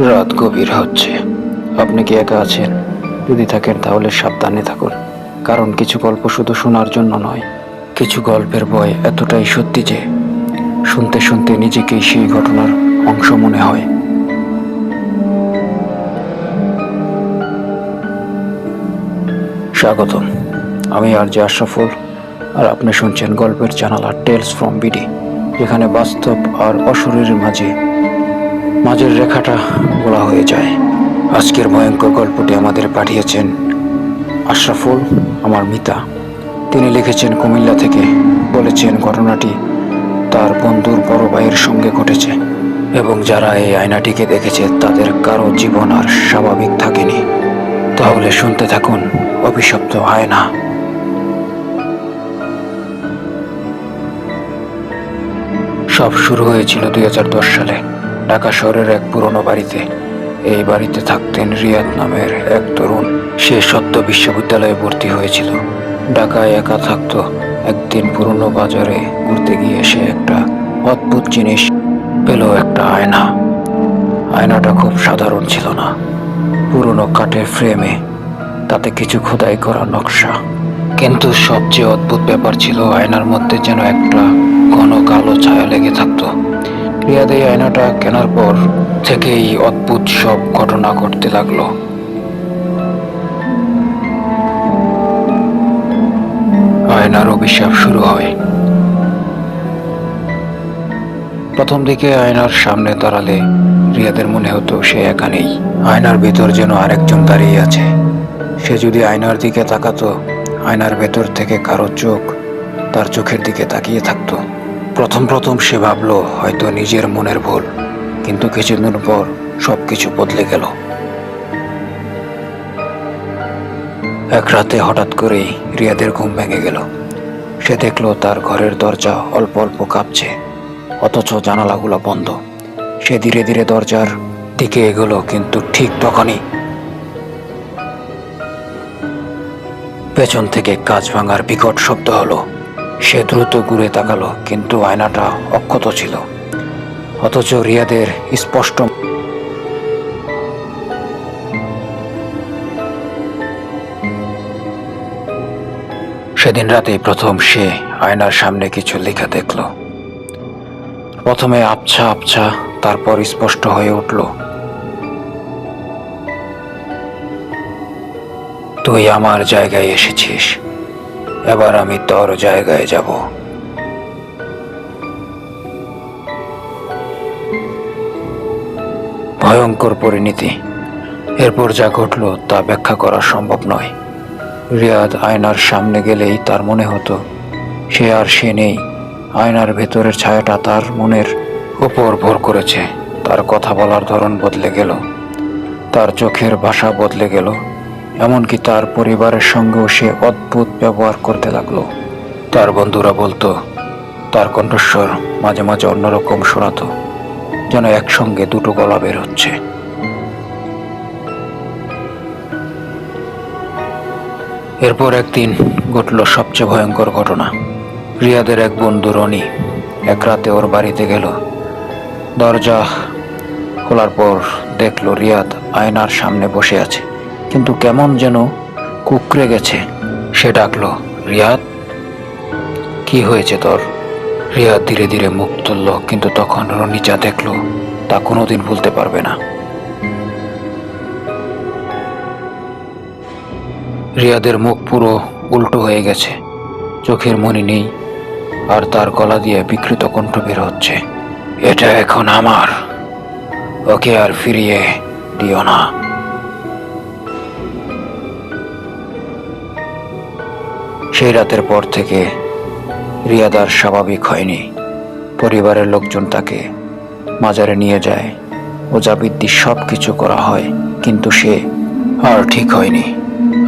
রাত গভীর হচ্ছে। আপনি কি একা আছেন? যদি থাকেন তাহলে সাবধানে থাকুন। কারণ কিছু গল্প শুধু শোনার জন্য নয়, কিছু গল্পের বয় এতটাই সত্যি যে শুনতে শুনতে নিজেকেই সেই ঘটনার অংশ মনে হয়। স্বাগতম। আমি আর যে আশরাফুল, আর আপনি শুনছেন গল্পের জানালা টেলস ফ্রম বিডি যেখানে বাস্তব আর অশরীরের মাঝে মাঝের রেখাটা বলা হয়ে যায়। আজকের ভয়ঙ্কর গল্পটি আমাদের পাঠিয়েছেন আশরাফুল, আমার মিতা। তিনি লিখেছেন কুমিল্লা থেকে, বলেছেন ঘটনাটি তার বন্ধুর বড় ভাইয়ের সঙ্গে ঘটেছে এবং যারা এই আয়নাটিকে দেখেছে তাদের কারও জীবন আর স্বাভাবিক থাকেনি। তাহলে শুনতে থাকুন, অভিশপ্ত আয়না। সব শুরু হয়েছিল দুই হাজার দশ সালে। ঢাকা শহরের এক পুরনো বাড়িতে। এই বাড়িতে থাকতেন রিয়াদ নামের এক তরুণ। সে সদ্য বিশ্ববিদ্যালয়ে ভর্তি হয়েছিল। ঢাকায় একা থাকতো। একদিন পুরনো বাজারে ঘুরতে গিয়ে সে একটা অদ্ভুত জিনিস পেল একটা আয়না। আয়নাটা খুব সাধারণ ছিল না। পুরনো কাঠের ফ্রেমে তাতে কিছু খোদাই করা নকশা। কিন্তু সবচেয়ে অদ্ভুত ব্যাপার ছিল আয়নার মধ্যে যেন একটা ঘন কালো ছায়া লেগে থাকতো। রিয়াদ আয়নাটা কেনার পর থেকেই অদ্ভুত সব ঘটনা ঘটতে লাগল। আয়নার অভিশাপ শুরু হয়। প্রথম দিকে আয়নার সামনে দাঁড়ালে রিয়াদের মনে হতো সে একা নেই। আয়নার ভেতর যেন আরেকজন দাঁড়িয়ে আছে। সে যদি আয়নার দিকে তাকাতো, আয়নার ভেতর থেকে কারও চোখ তার চোখের দিকে তাকিয়ে থাকতো। প্রথম প্রথম সে ভাবলো, হয়তো নিজের মনের ভুল, কিন্তু কিছুদিন পর সব কিছু বদলে গেল। এক রাতে হঠাৎ করেই রিয়াদের ঘুম ভেঙে গেল। সে দেখল তার ঘরের দরজা অল্প অল্প কাঁপছে, অথচ জানালাগুলো বন্ধ। সে ধীরে ধীরে দরজার দিকে এগোলো, কিন্তু ঠিক তখনই পেছন থেকে কাঁচ ভাঙার বিকট শব্দ হলো। সে দ্রুত ঘুরে তাকালো, কিন্তু আয়নাটা অক্ষত ছিল। অথচ রিয়াদের স্পষ্ট সেদিন রাতে প্রথম সে আয়নার সামনে কিছু লেখা দেখল। প্রথমে আবছা আবছা, তারপর স্পষ্ট হয়ে উঠল, তুই আমার জায়গায় এসেছিস। এবার আমি তোর জায়গায় যাব। ভয়ঙ্কর পরিণতি। এরপর যা ঘটল তা ব্যাখ্যা করা সম্ভব নয়। রিয়াদ আয়নার সামনে গেলেই তার মনে হতো, সে আর সে নেই। আয়নার ভেতরের ছায়াটা তার মনের উপর ভর করেছে। তার কথা বলার ধরন বদলে গেল। তার চোখের ভাষা বদলে গেল। এমনকি তার পরিবারের সঙ্গেও সে অদ্ভুত ব্যবহার করতে লাগল। তার বন্ধুরা বলতো, তার কণ্ঠস্বর মাঝে মাঝে অন্যরকম শোনাতো, যেন একসঙ্গে দুটো গলা বের হচ্ছে। এরপর একদিন ঘটল সবচেয়ে ভয়ঙ্কর ঘটনা। রিয়াদের এক বন্ধু রনি এক রাতে ওর বাড়িতে গেল। দরজা খোলার পর দেখল রিয়াদ আয়নার সামনে বসে আছে। কিন্তু কেমন যেন কুকড়ে গেছে। সে ডাকলো, রিয়াদ, কি হয়েছে তোর? রিয়াদ ধীরে ধীরে মুখ তুলল, কিন্তু তখন রনি যা দেখল, তা কোনোদিন ভুলতে পারবে না। রিয়াদের মুখ পুরো উল্টো হয়ে গেছে। চোখের মনি নেই, আর তার গলা দিয়ে বিকৃত কণ্ঠ বের হচ্ছে, এটা এখন আমার। ওকে আর ফিরিয়ে দিও না। সেই রাতের পর থেকে রিয়াদার স্বাভাবিক হয়নি। পরিবারের লোকজন তাকে মাজারে নিয়ে যায় ওজাবিদ্যি সব কিছু করা হয়, কিন্তু সে আর ঠিক হয়নি।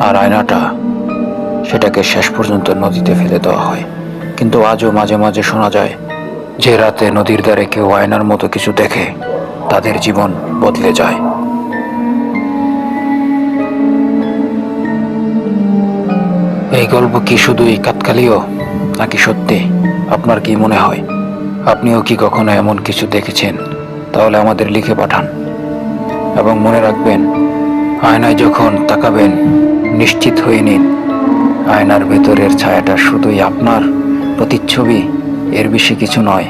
আর আয়নাটা সেটাকে শেষ পর্যন্ত নদীতে ফেলে দেওয়া হয়। কিন্তু আজও মাঝে মাঝে শোনা যায়, যে রাতে নদীর ধারে কেউ আয়নার মতো কিছু দেখে তাদের জীবন বদলে যায়। এই গল্প কি শুধুই কাতকালীয় নাকি সত্যি? আপনার কি মনে হয়? আপনিও কি কখনো এমন কিছু দেখেছেন? তাহলে আমাদের লিখে পাঠান। এবং মনে রাখবেন, আয়নায় যখন তাকাবেন, নিশ্চিত হয়ে নিন, আয়নার ভেতরের ছায়াটা শুধুই আপনার প্রতিচ্ছবি, এর বেশি কিছু নয়।